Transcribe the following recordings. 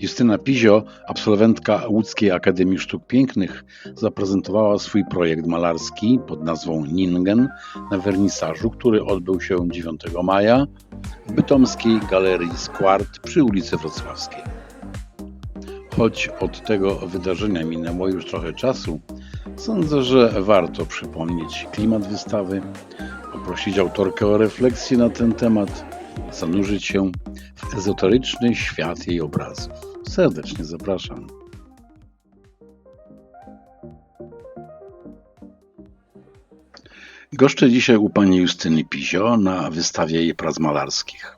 Justyna Pizio, absolwentka Łódzkiej Akademii Sztuk Pięknych, zaprezentowała swój projekt malarski pod nazwą Ningen na wernisażu, który odbył się 9 maja w bytomskiej Galerii Squart przy ulicy Wrocławskiej. Choć od tego wydarzenia minęło już trochę czasu, sądzę, że warto przypomnieć klimat wystawy, poprosić autorkę o refleksję na ten temat, zanurzyć się w ezoteryczny świat jej obrazów. Serdecznie zapraszam. Goszczę dzisiaj u pani Justyny Pizio na wystawie jej prac malarskich.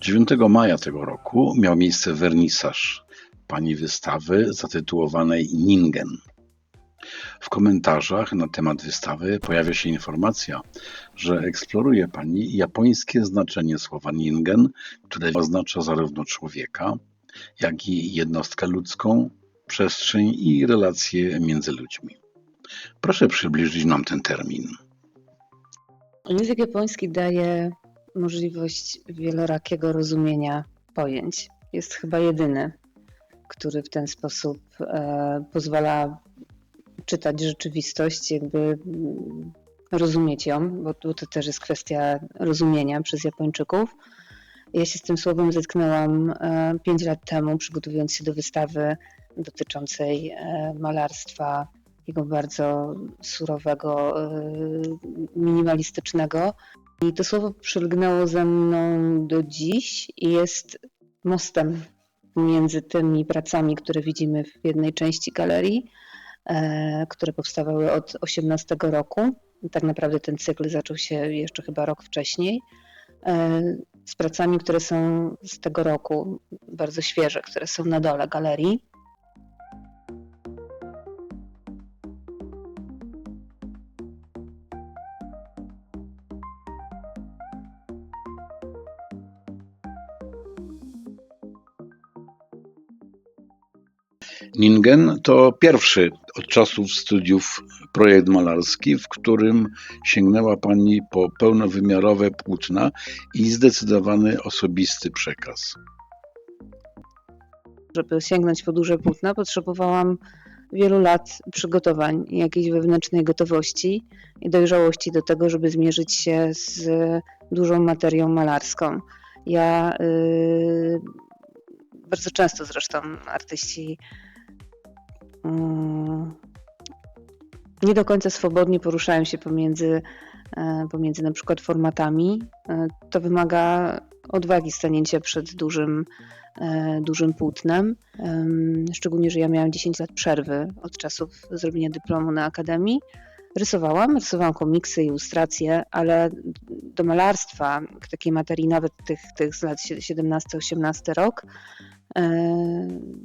9 maja tego roku miał miejsce wernisaż pani wystawy zatytułowanej Ningen. W komentarzach na temat wystawy pojawia się informacja, że eksploruje Pani japońskie znaczenie słowa ningen, które oznacza zarówno człowieka, jak i jednostkę ludzką, przestrzeń i relacje między ludźmi. Proszę przybliżyć nam ten termin. Język japoński daje możliwość wielorakiego rozumienia pojęć. Jest chyba jedyny, który w ten sposób e, pozwala czytać rzeczywistość, jakby mm, rozumieć ją, bo to też jest kwestia rozumienia przez Japończyków. Ja się z tym słowem zetknęłam 5 lat temu, przygotowując się do wystawy dotyczącej e, malarstwa jego bardzo surowego, e, minimalistycznego. I to słowo przylgnęło ze mną do dziś i jest mostem między tymi pracami, które widzimy w jednej części galerii, E, które powstawały od 18 roku. Tak naprawdę ten cykl zaczął się jeszcze chyba rok wcześniej. E, z pracami, które są z tego roku, bardzo świeże, które są na dole galerii. Ningen to pierwszy od czasów studiów projekt malarski, w którym sięgnęła Pani po pełnowymiarowe płótna i zdecydowany osobisty przekaz. Żeby sięgnąć po duże płótna, potrzebowałam wielu lat przygotowań, jakiejś wewnętrznej gotowości i dojrzałości do tego, żeby zmierzyć się z dużą materią malarską. Ja yy, bardzo często zresztą artyści nie do końca swobodnie poruszają się pomiędzy, e, pomiędzy na przykład formatami. E, to wymaga odwagi stanięcia przed dużym, e, dużym płótnem. Szczególnie, że ja miałam 10 lat przerwy od czasów zrobienia dyplomu na akademii. Rysowałam, rysowałam komiksy, ilustracje, ale do malarstwa, takiej materii nawet tych, tych z lat 17-18 rok,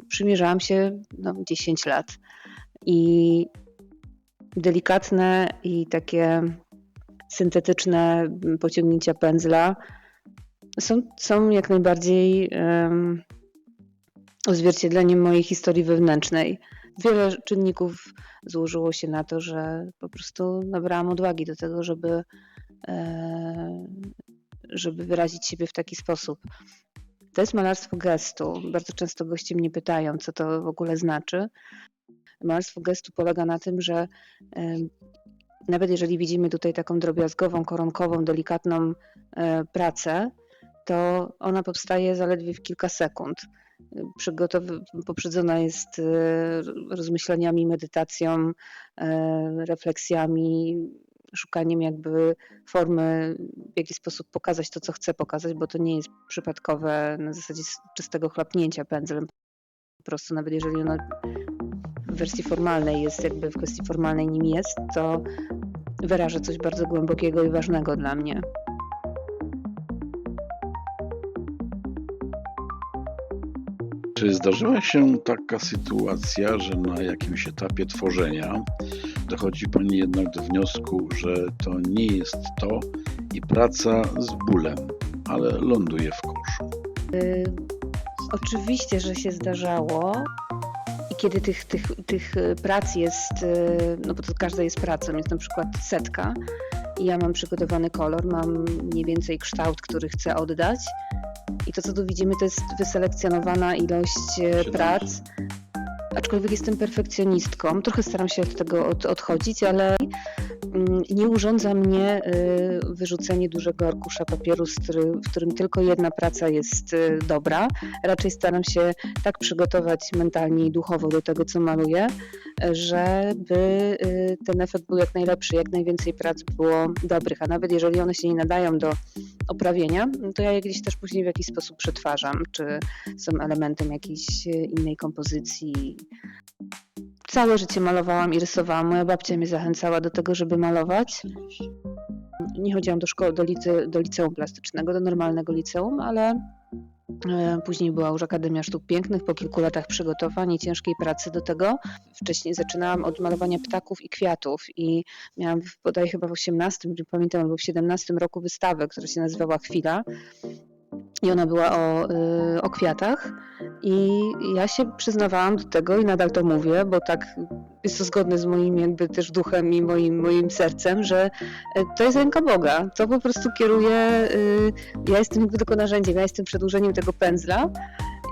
przymierzałam się no, 10 lat. I delikatne i takie syntetyczne pociągnięcia pędzla są, są jak najbardziej um, odzwierciedleniem mojej historii wewnętrznej. Wiele czynników złożyło się na to, że po prostu nabrałam odwagi do tego, żeby, e, żeby wyrazić siebie w taki sposób. To jest malarstwo gestu. Bardzo często goście mnie pytają, co to w ogóle znaczy. Malarstwo gestu polega na tym, że nawet jeżeli widzimy tutaj taką drobiazgową, koronkową, delikatną e, pracę, to ona powstaje zaledwie w kilka sekund. Poprzedzona jest e, rozmyśleniami, medytacją, e, refleksjami, szukaniem jakby formy, w jaki sposób pokazać to, co chcę pokazać, bo to nie jest przypadkowe na zasadzie czystego chlapnięcia pędzlem. Po prostu nawet jeżeli ono w wersji formalnej jest, jakby w kwestii formalnej nim jest, to wyraża coś bardzo głębokiego i ważnego dla mnie. Czy zdarzyła się taka sytuacja, że na jakimś etapie tworzenia dochodzi Pani jednak do wniosku, że to nie jest to i praca z bólem, ale ląduje w koszu? Y, oczywiście, że się zdarzało. I kiedy tych, tych, tych prac jest, y, no bo to każda jest pracą, jest na przykład setka, i ja mam przygotowany kolor, mam mniej więcej kształt, który chcę oddać. I to, co tu widzimy, to jest wyselekcjonowana ilość Siedem. prac. Aczkolwiek jestem perfekcjonistką, trochę staram się od tego od, odchodzić, ale nie urządza mnie y, wyrzucenie dużego arkusza papieru, w którym tylko jedna praca jest y, dobra. Raczej staram się tak przygotować mentalnie i duchowo do tego, co maluję, żeby y, ten efekt był jak najlepszy, jak najwięcej prac było dobrych, a nawet jeżeli one się nie nadają do oprawienia, to ja je gdzieś też później w jakiś sposób przetwarzam, czy są elementem jakiejś innej kompozycji. Całe życie malowałam i rysowałam. Moja babcia mnie zachęcała do tego, żeby malować. Nie chodziłam do szkoły, do, lice, do liceum plastycznego, do normalnego liceum, ale e, później była już Akademia Sztuk Pięknych. Po kilku latach przygotowań i ciężkiej pracy do tego. Wcześniej zaczynałam od malowania ptaków i kwiatów i miałam bodaj chyba w 18, nie pamiętam, albo w 17 roku wystawę, która się nazywała Chwila. I ona była o, y, o kwiatach. I ja się przyznawałam do tego i nadal to mówię, bo tak jest to zgodne z moim jakby też duchem i moim, moim sercem, że y, to jest ręka Boga. To po prostu kieruje, y, ja jestem jakby tylko narzędziem, ja jestem przedłużeniem tego pędzla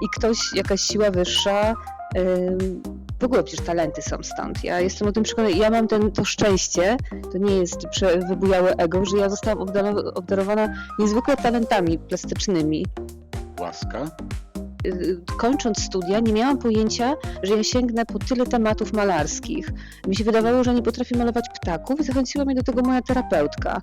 i ktoś, jakaś siła wyższa, ym, w ogóle przecież talenty są stąd. Ja jestem o tym przekonana. Ja mam ten, to szczęście, to nie jest wybujałe ego, że ja zostałam obdaro- obdarowana niezwykle talentami plastycznymi Łaska. Y, kończąc studia, nie miałam pojęcia, że ja sięgnę po tyle tematów malarskich. Mi się wydawało, że nie potrafię malować ptaków i zachęciła mnie do tego moja terapeutka.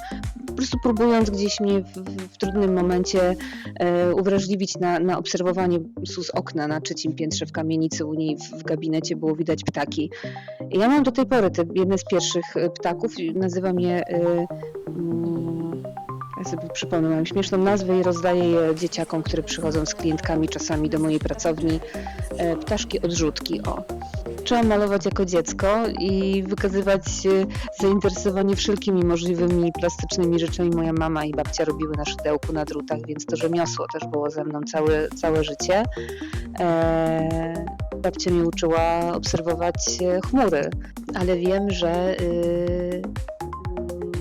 Po prostu próbując gdzieś mnie w, w, trudnym momencie e, uwrażliwić na, na obserwowanie z okna na trzecim piętrze w kamienicy u niej w, w gabinecie było widać ptaki. Ja mam do tej pory te jedne z pierwszych e, ptaków, nazywam je e, ja sobie przypomnę, mam śmieszną nazwę i rozdaję je dzieciakom, które przychodzą z klientkami czasami do mojej pracowni. E, Ptaszki odrzutki, o. Trzeba malować jako dziecko i wykazywać e, zainteresowanie wszelkimi możliwymi plastycznymi rzeczami. Moja mama i babcia robiły na szydełku, na drutach, więc to rzemiosło też było ze mną całe, całe życie. E, babcia mnie uczyła obserwować e, chmury, ale wiem, że, y, mm,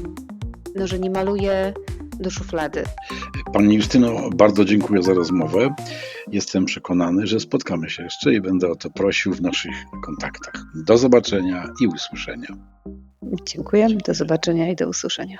no, że nie maluję do szuflady. Pani Justyno, bardzo dziękuję za rozmowę. Jestem przekonany, że spotkamy się jeszcze i będę o to prosił w naszych kontaktach. Do zobaczenia i usłyszenia. Dziękuję, do zobaczenia i do usłyszenia.